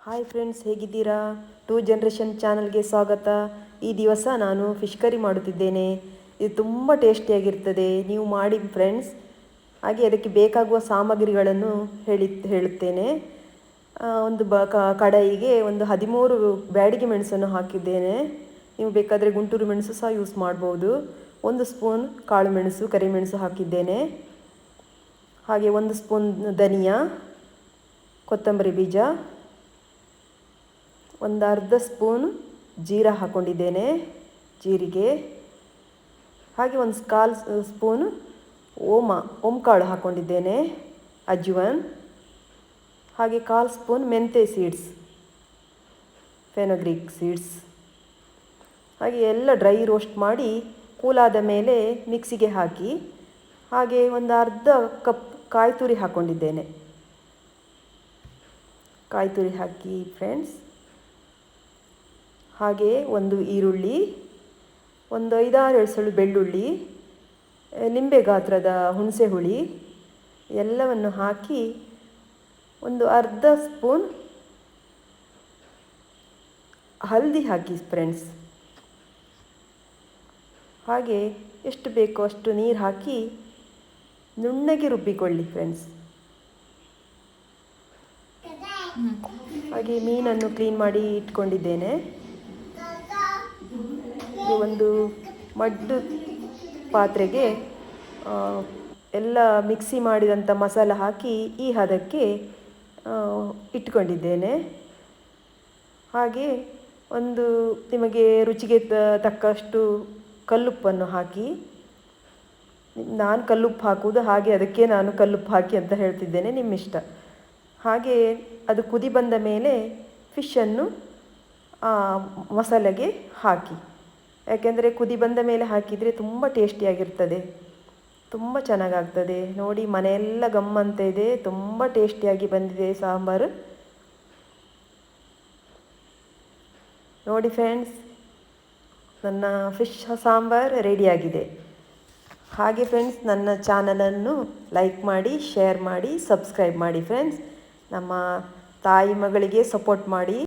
Hi friends ಹೇಗಿದ್ದೀರಾ? Two generation ಚಾನಲ್ಗೆ ಸ್ವಾಗತ. ಈ ದಿವಸ ನಾನು ಫಿಶ್ ಕರಿ ಮಾಡುತ್ತಿದ್ದೇನೆ. ಇದು ತುಂಬ ಟೇಸ್ಟಿಯಾಗಿರ್ತದೆ ನೀವು ಮಾಡಿ ಫ್ರೆಂಡ್ಸ್ ಹಾಗೆ ಅದಕ್ಕೆ ಬೇಕಾಗುವ ಸಾಮಗ್ರಿಗಳನ್ನು ಹೇಳಿ, ಹೇಳುತ್ತೇನೆ. ಒಂದು ಬ ಕಡಾಯಿಗೆ ಒಂದು ಹದಿಮೂರು ಬ್ಯಾಡಿಗೆ ಮೆಣಸನ್ನು ಹಾಕಿದ್ದೇನೆ. ನೀವು ಬೇಕಾದರೆ ಗುಂಟೂರು ಮೆಣಸು ಸಹ ಯೂಸ್ ಮಾಡ್ಬೋದು. ಒಂದು ಸ್ಪೂನ್ ಕಾಳು ಮೆಣಸು ಕರಿಮೆಣಸು ಹಾಕಿದ್ದೇನೆ. ಹಾಗೆ ಒಂದು ಸ್ಪೂನ್ ಧನಿಯಾ, ಕೊತ್ತಂಬರಿ ಬೀಜ. ಒಂದು ಅರ್ಧ ಸ್ಪೂನ್ ಜೀರಾ ಹಾಕ್ಕೊಂಡಿದ್ದೇನೆ ಜೀರಿಗೆ, ಹಾಗೆ ಒಂದು ಕಾಲು ಸ್ಪೂನ್ ಓಮ, ಓಂಕಾಳು ಹಾಕ್ಕೊಂಡಿದ್ದೇನೆ ಅಜ್ವನ್ ಹಾಗೆ ಕಾಲು ಸ್ಪೂನ್ ಮೆಂತೆ ಸೀಡ್ಸ್, ಫೆನೋಗ್ರಿಕ್ ಸೀಡ್ಸ್, ಹಾಗೆ ಎಲ್ಲ ಡ್ರೈ ರೋಸ್ಟ್ ಮಾಡಿ ಕೂಲಾದ ಮೇಲೆ ಮಿಕ್ಸಿಗೆ ಹಾಕಿ, ಹಾಗೆ ಒಂದು ಅರ್ಧ ಕಪ್ ಕಾಯಿ ತುರಿ ಹಾಕ್ಕೊಂಡಿದ್ದೇನೆ ಕಾಯಿ ತುರಿ ಹಾಕಿ ಫ್ರೆಂಡ್ಸ್ ಹಾಗೆ ಒಂದು ಈರುಳ್ಳಿ, ಒಂದು ಐದಾರು ಎಳಸಳು ಬೆಳ್ಳುಳ್ಳಿ ನಿಂಬೆ ಗಾತ್ರದ ಹುಣಸೆ ಹುಳಿ, ಎಲ್ಲವನ್ನು ಹಾಕಿ ಒಂದು ಅರ್ಧ ಸ್ಪೂನ್ ಹಲ್ದಿ ಹಾಕಿ ಫ್ರೆಂಡ್ಸ್. ಹಾಗೆ ಎಷ್ಟು ಬೇಕೋ ಅಷ್ಟು ನೀರು ಹಾಕಿ ನುಣ್ಣಗೆ ರುಬ್ಬಿಕೊಳ್ಳಿ ಫ್ರೆಂಡ್ಸ್. ಹಾಗೆ ಮೀನನ್ನು ಕ್ಲೀನ್ ಮಾಡಿ ಇಟ್ಕೊಂಡಿದ್ದೇನೆ. ಈ ಒಂದು ಮಡ್ಡು ಪಾತ್ರೆಗೆ ಎಲ್ಲ ಮಿಕ್ಸಿ ಮಾಡಿದಂಥ ಮಸಾಲ ಹಾಕಿ ಈ ಹದಕ್ಕೆ ಇಟ್ಕೊಂಡಿದ್ದೇನೆ. ಹಾಗೆ ಒಂದು ನಿಮಗೆ ರುಚಿಗೆ ತಕ್ಕಷ್ಟು ಕಲ್ಲುಪ್ಪನ್ನು ಹಾಕಿ, ನಾನು ಕಲ್ಲುಪ್ಪು ಹಾಕುವುದು, ಹಾಗೆ ಅದಕ್ಕೆ ನಾನು ಕಲ್ಲುಪ್ಪು ಹಾಕಿ ಅಂತ ಹೇಳ್ತಿದ್ದೇನೆ ನಿಮ್ಮ ಇಷ್ಟ ಹಾಗೆ ಅದು ಕುದಿ ಬಂದ ಮೇಲೆ ಫಿಶನ್ನು ಮಸಾಲೆಗೆ ಹಾಕಿ. ಯಾಕೆಂದರೆ ಕುದಿ ಬಂದ ಮೇಲೆ ಹಾಕಿದರೆ ತುಂಬ ಟೇಸ್ಟಿಯಾಗಿರ್ತದೆ ತುಂಬ ಚೆನ್ನಾಗಾಗ್ತದೆ. ನೋಡಿ, ಮನೆಯೆಲ್ಲ ಗಮ್ಮಂತ ಇದೆ. ತುಂಬ ಟೇಸ್ಟಿಯಾಗಿ ಬಂದಿದೆ ಸಾಂಬಾರು. ನೋಡಿ ಫ್ರೆಂಡ್ಸ್ ನನ್ನ ಫಿಶ್ ಸಾಂಬಾರ್ ರೆಡಿಯಾಗಿದೆ ಹಾಗೆ ಫ್ರೆಂಡ್ಸ್ ನನ್ನ ಚಾನಲನ್ನು ಲೈಕ್ ಮಾಡಿ ಶೇರ್ ಮಾಡಿ ಸಬ್ಸ್ಕ್ರೈಬ್ ಮಾಡಿ ಫ್ರೆಂಡ್ಸ್ ನಮ್ಮ ತಾಯಿ ಮಗಳಿಗೆ ಸಪೋರ್ಟ್ ಮಾಡಿ.